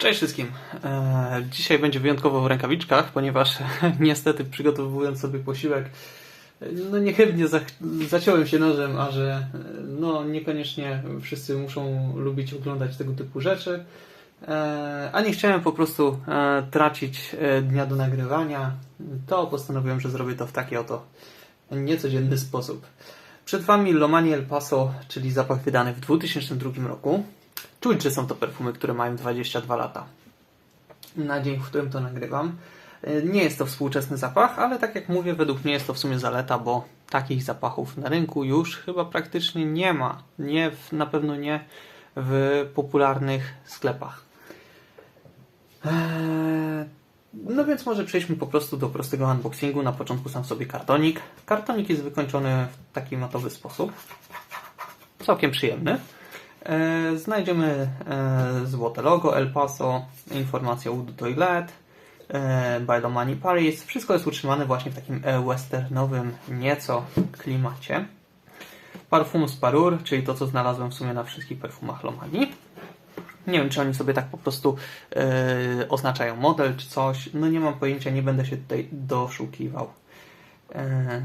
Cześć wszystkim. E, Dzisiaj będzie wyjątkowo w rękawiczkach, ponieważ niestety przygotowując sobie posiłek, no niechybnie zaciąłem się nożem, a że no niekoniecznie wszyscy muszą lubić oglądać tego typu rzeczy. E, A nie chciałem po prostu e, tracić dnia do nagrywania, to postanowiłem, że zrobię to w taki oto niecodzienny sposób. Przed Wami Lomani El Paso, czyli zapach wydany w 2002 roku. Czuć, że są to perfumy, które mają 22 lata. Na dzień, w którym to nagrywam. Nie jest to współczesny zapach, ale tak jak mówię, według mnie jest to w sumie zaleta, bo takich zapachów na rynku już chyba praktycznie nie ma. Nie, w, na pewno nie w popularnych sklepach. Eee, No więc może przejdźmy po prostu do prostego unboxingu. Na początku sam sobie kartonik. Kartonik jest wykończony w taki matowy sposób. Całkiem przyjemny. E, Znajdziemy e, złote logo El Paso, informację Wood Toilet, e, by Lomani Paris. Wszystko jest utrzymane właśnie w takim westernowym nieco klimacie. Parfumus Parur, czyli to, co znalazłem w sumie na wszystkich perfumach Lomani. Nie wiem, czy oni sobie tak po prostu e, oznaczają model czy coś. No nie mam pojęcia, nie będę się tutaj doszukiwał e,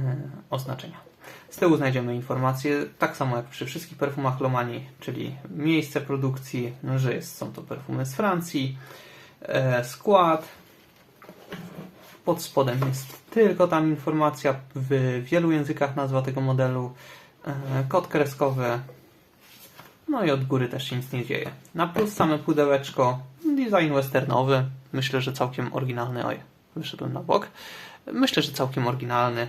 oznaczenia. Z tyłu znajdziemy informacje, tak samo jak przy wszystkich perfumach Lomani, czyli miejsce produkcji, że jest, są to perfumy z Francji, e, skład. Pod spodem jest tylko tam informacja w wielu językach nazwa tego modelu, e, kod kreskowy, no i od góry też się nic nie dzieje. Na plus same pudełeczko, design westernowy, myślę, że całkiem oryginalny. Oj, wyszedłem na bok. Myślę, że całkiem oryginalny.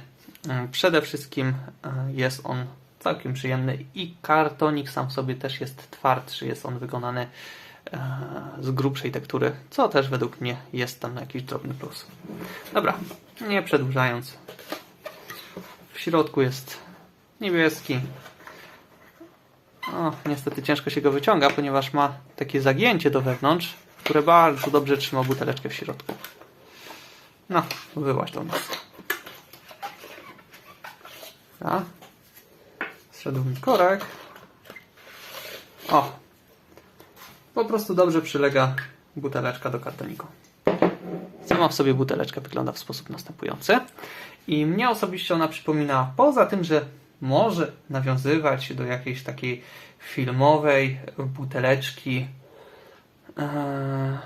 Mm, Przede wszystkim e, jest on całkiem przyjemny i kartonik sam w sobie też jest twardszy. Jest on wykonany e, z grubszej tektury, co też według mnie jest tam jakiś drobny plus. Dobra, nie przedłużając. W środku jest niebieski, o, niestety ciężko się go wyciąga, ponieważ ma takie zagięcie do wewnątrz, które bardzo dobrze trzyma buteleczkę w środku. No, wyłaź to nas. A? Zszedł mi korek. O! Po prostu dobrze przylega buteleczka do kartoniku. Sama w sobie buteleczka wygląda w sposób następujący. I mnie osobiście ona przypomina, poza tym, że może nawiązywać do jakiejś takiej filmowej buteleczki e,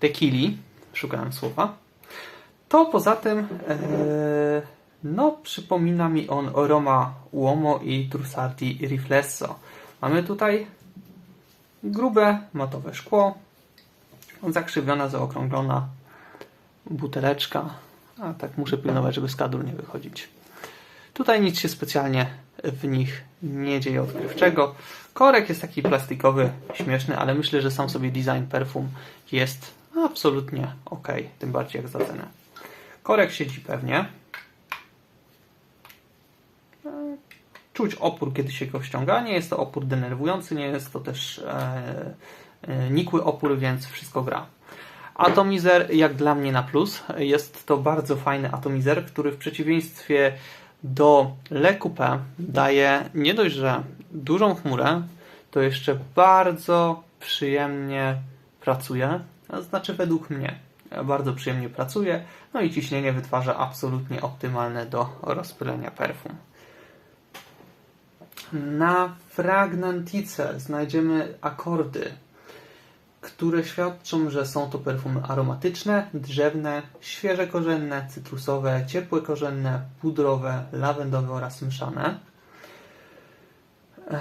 tequili, szukałem słowa, to poza tym e, no, przypomina mi on Roma Uomo i Trussardi Riflesso. Mamy tutaj grube, matowe szkło, zakrzywiona, zaokrąglona buteleczka. A tak muszę pilnować, żeby z kadru nie wychodzić. Tutaj nic się specjalnie w nich nie dzieje odkrywczego. Korek jest taki plastikowy, śmieszny, ale myślę, że sam sobie design perfum jest absolutnie ok, tym bardziej jak za cenę. Korek siedzi pewnie. Czuć opór, kiedy się go ściąga. Nie jest to opór denerwujący, nie jest to też e, e, nikły opór, więc wszystko gra. Atomizer jak dla mnie na plus. Jest to bardzo fajny atomizer, który w przeciwieństwie do Le daje nie dość, że dużą chmurę, to jeszcze bardzo przyjemnie pracuje. Znaczy według mnie bardzo przyjemnie pracuje. No i ciśnienie wytwarza absolutnie optymalne do rozpylenia perfum. Na Fragnantice znajdziemy akordy które świadczą, że są to perfumy aromatyczne, drzewne, świeże korzenne, cytrusowe, ciepłe korzenne, pudrowe, lawendowe oraz mszane. Eee,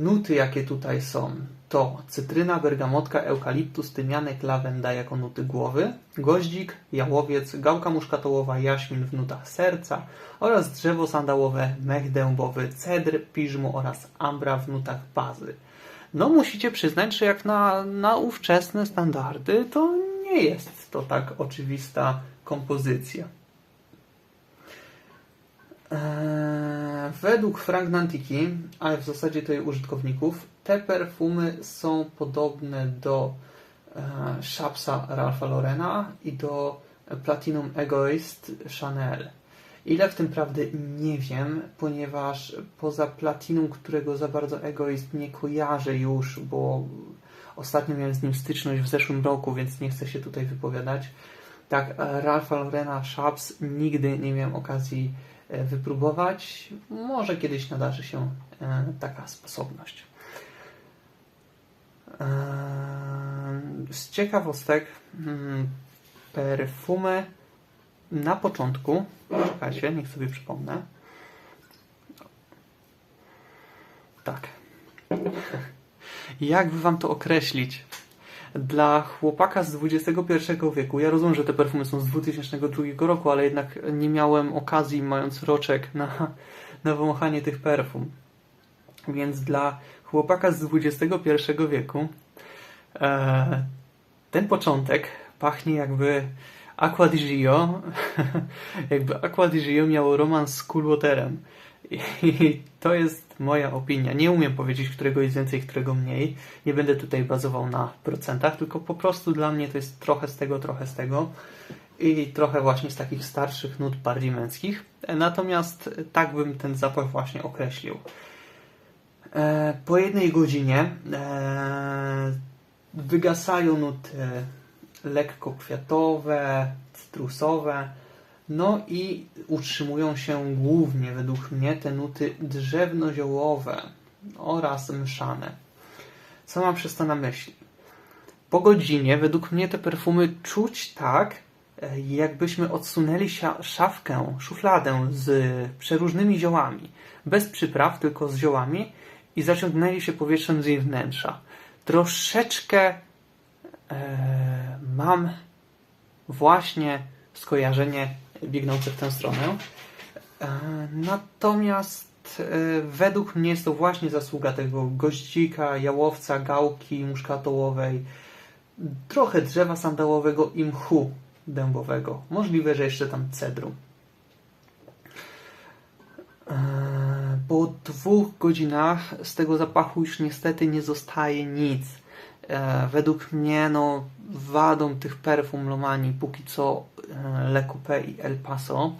nuty, jakie tutaj są, to cytryna, bergamotka, eukaliptus, tymianek, lawenda jako nuty głowy, goździk, jałowiec, gałka muszkatołowa, jaśmin w nutach serca oraz drzewo sandałowe, mech dębowy, cedr, piżmu oraz ambra w nutach bazy. No musicie przyznać, że jak na, na ówczesne standardy, to nie jest to tak oczywista kompozycja. Eee, według Fragnantiki, ale w zasadzie to jej użytkowników, te perfumy są podobne do e, Shapsa Ralpha Lorena i do Platinum Egoist Chanel. Ile w tym prawdy nie wiem, ponieważ poza Platinum, którego za bardzo Egoist nie kojarzę już, bo ostatnio miałem z nim styczność w zeszłym roku, więc nie chcę się tutaj wypowiadać. Tak, Ralpha Laurena Shops nigdy nie miałem okazji wypróbować. Może kiedyś nadarzy się taka sposobność. Z ciekawostek mm, perfumy na początku, czekajcie, niech sobie przypomnę. Tak. Jak by wam to określić? Dla chłopaka z XXI wieku, ja rozumiem, że te perfumy są z 2002 roku, ale jednak nie miałem okazji, mając roczek, na, na wąchanie tych perfum. Więc dla chłopaka z XXI wieku e, ten początek pachnie jakby Aqua di Gio, jakby Aqua di Gio miało romans z Coolwaterem. I to jest moja opinia. Nie umiem powiedzieć, którego jest więcej, którego mniej. Nie będę tutaj bazował na procentach, tylko po prostu dla mnie to jest trochę z tego, trochę z tego. I trochę właśnie z takich starszych nut bardziej męskich. Natomiast tak bym ten zapach właśnie określił. E, po jednej godzinie e, wygasają nuty lekko kwiatowe, cytrusowe, no i utrzymują się głównie według mnie te nuty drzewno-ziołowe oraz mszane. Co mam przez to na myśli? Po godzinie według mnie te perfumy czuć tak, e, jakbyśmy odsunęli szafkę, szufladę z przeróżnymi ziołami. Bez przypraw, tylko z ziołami i zaciągnęli się powietrzem z jej wnętrza. Troszeczkę e, mam właśnie skojarzenie biegnące w tę stronę. E, natomiast e, według mnie jest to właśnie zasługa tego goździka, jałowca, gałki muszkatołowej, trochę drzewa sandałowego i mchu dębowego. Możliwe, że jeszcze tam cedru. E, po dwóch godzinach z tego zapachu już niestety nie zostaje nic. Według mnie no, wadą tych perfum Lomani póki co e, Le Coupé i El Paso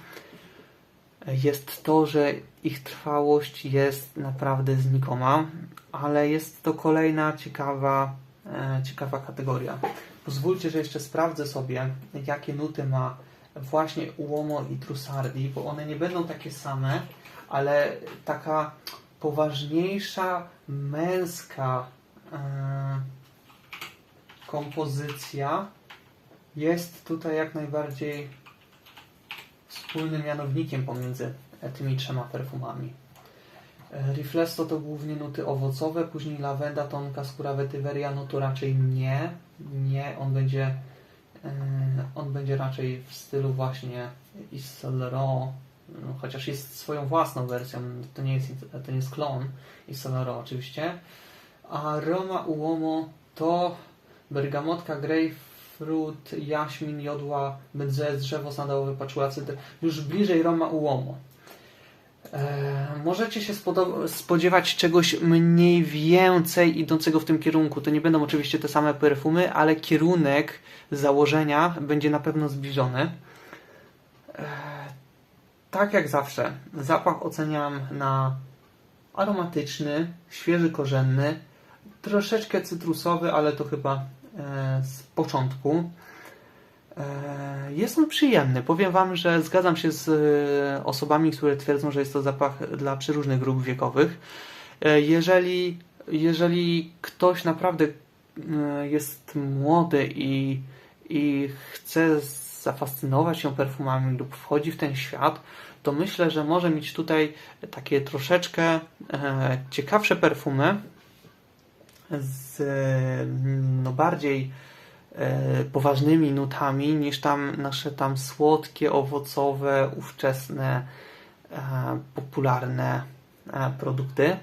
jest to, że ich trwałość jest naprawdę znikoma, ale jest to kolejna ciekawa, e, ciekawa kategoria. Pozwólcie, że jeszcze sprawdzę sobie, jakie nuty ma właśnie Uomo i Trussardi, bo one nie będą takie same, ale taka poważniejsza, męska e, kompozycja jest tutaj jak najbardziej wspólnym mianownikiem pomiędzy tymi trzema perfumami. Riflesto to głównie nuty owocowe, później lawenda, tonka, skóra wetyweria, no to raczej nie. Nie, on będzie e, on będzie raczej w stylu właśnie Yves no, chociaż jest swoją własną wersją, to nie jest, to nie jest klon Yves oczywiście. A Roma Uomo to bergamotka, grapefruit, jaśmin, jodła, benzoes, drzewo sandałowe, paczula, cytry. Już bliżej Roma Uomo. E, możecie się spodziewać czegoś mniej więcej idącego w tym kierunku. To nie będą oczywiście te same perfumy, ale kierunek założenia będzie na pewno zbliżony. E, tak jak zawsze, zapach oceniam na aromatyczny, świeży, korzenny, troszeczkę cytrusowy, ale to chyba z początku. E, jest on przyjemny. Powiem Wam, że zgadzam się z e, osobami, które twierdzą, że jest to zapach dla przeróżnych grup wiekowych. Jeżeli, jeżeli ktoś naprawdę jest młody i, i chce zafascynować się perfumami lub wchodzi w ten świat, to myślę, że może mieć tutaj takie troszeczkę ciekawsze perfumy, z no, bardziej e, poważnymi nutami niż tam nasze tam słodkie, owocowe, ówczesne, e, popularne e, produkty.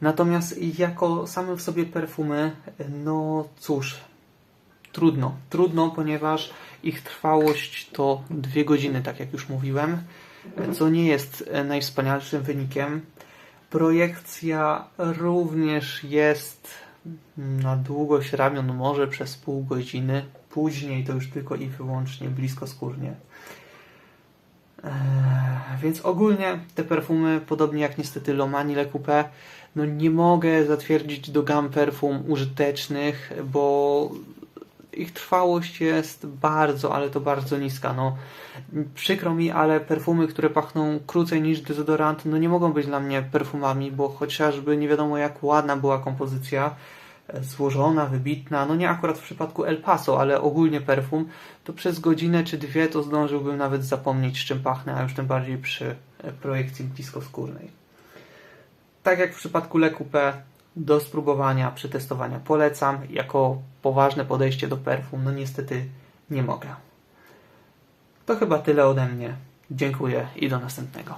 Natomiast jako same w sobie perfumy, no cóż, trudno. Trudno, ponieważ ich trwałość to dwie godziny, tak jak już mówiłem, co nie jest najwspanialszym wynikiem. Projekcja również jest na długość ramion może przez pół godziny, później to już tylko i wyłącznie blisko skórnie. Eee, więc ogólnie te perfumy, podobnie jak niestety Lomani Le Coupé, no nie mogę zatwierdzić do gam perfum użytecznych, bo ich trwałość jest bardzo, ale to bardzo niska. No, przykro mi, ale perfumy, które pachną krócej niż dezodorant, no nie mogą być dla mnie perfumami, bo chociażby nie wiadomo jak ładna była kompozycja, e, złożona, wybitna, no nie akurat w przypadku El Paso, ale ogólnie perfum, to przez godzinę czy dwie to zdążyłbym nawet zapomnieć, czym pachnę, a już tym bardziej przy e, projekcji bliskoskórnej. Tak jak w przypadku Le Coupé, do spróbowania, przetestowania polecam. Jako poważne podejście do perfum, no niestety nie mogę. To chyba tyle ode mnie. Dziękuję i do następnego.